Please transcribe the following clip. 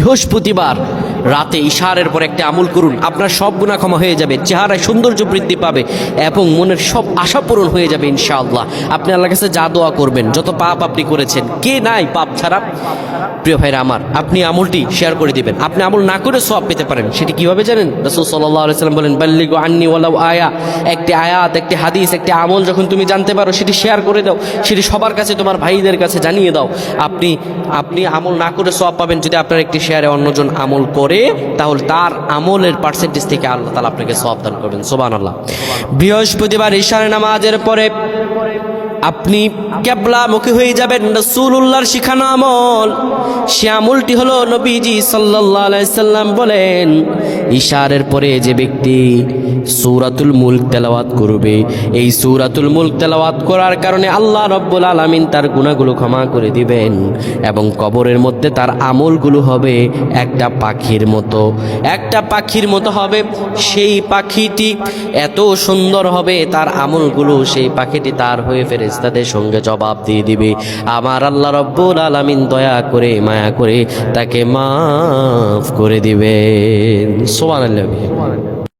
বৃহস্পতিবার রাতে ইশারের পর একটা আমল করুন। আপনার সব গুণা ক্ষমা হয়ে যাবে, চেহারায় সৌন্দর্য বৃদ্ধি পাবে এবং মনের সব আশা পূরণ হয়ে যাবে ইনশাআল্লাহ। আপনি আল্লাহর কাছে যা দোয়া করবেন, যত পাপ আপনি করেছেন, কে নাই পাপ ছাড়া? প্রিয় ভাইরা আমার, আপনি আমলটি শেয়ার করে দিবেন। আপনি আমল না করে সব পেতে পারেন। সেটি কীভাবে জানেন? রসুল সাল্লাহ সাল্লাম বলেন, বাল্লিগো আন্নি ওয়ালাউ আয়া। একটি আয়াত, একটি হাদিস, একটি আমল যখন তুমি জানতে পারো, সেটি শেয়ার করে দাও। সেটি সবার কাছে, তোমার ভাইদের কাছে জানিয়ে দাও। আপনি আপনি আমল না করে সব পাবেন যদি আপনার একটি শেয়ারে অন্যজন আমল করে। তাহলে তার আমলের পার্সেন্টেজ থেকে আল্লাহ তালা আপনাকে সব দান করবেন। সোবান আল্লাহ বৃহস্পতিবার ইশার নামাজের পরে আপনি ক্যাবলা মুখী হয়ে যাবেন রসুল্লাহর শিখানো আমল। সে আমলটি হলো নবীজি সাল্লাল্লাহু আলাইহি সাল্লাম বলেন, ইশারের পরে যে ব্যক্তি সৌরাতুল মুলক তেলাওয়াত করবে, এই সৌরাতুল মুলক তেলাওয়াত করার কারণে আল্লাহ রব্বুল আলামিন তার গুণাগুলো ক্ষমা করে দিবেন এবং কবরের মধ্যে তার আমলগুলো হবে একটা পাখির মতো। একটা পাখির মতো হবে, সেই পাখিটি এত সুন্দর হবে, তার আমলগুলো সেই পাখিটি তার হয়ে ফেরেশতাদের সঙ্গে জবাব দিয়ে দিবে। আমার আল্লাহ রব্বুল আলামিন দয়া করে, মায়া করে তাকে মাফ করে দিবে সোমান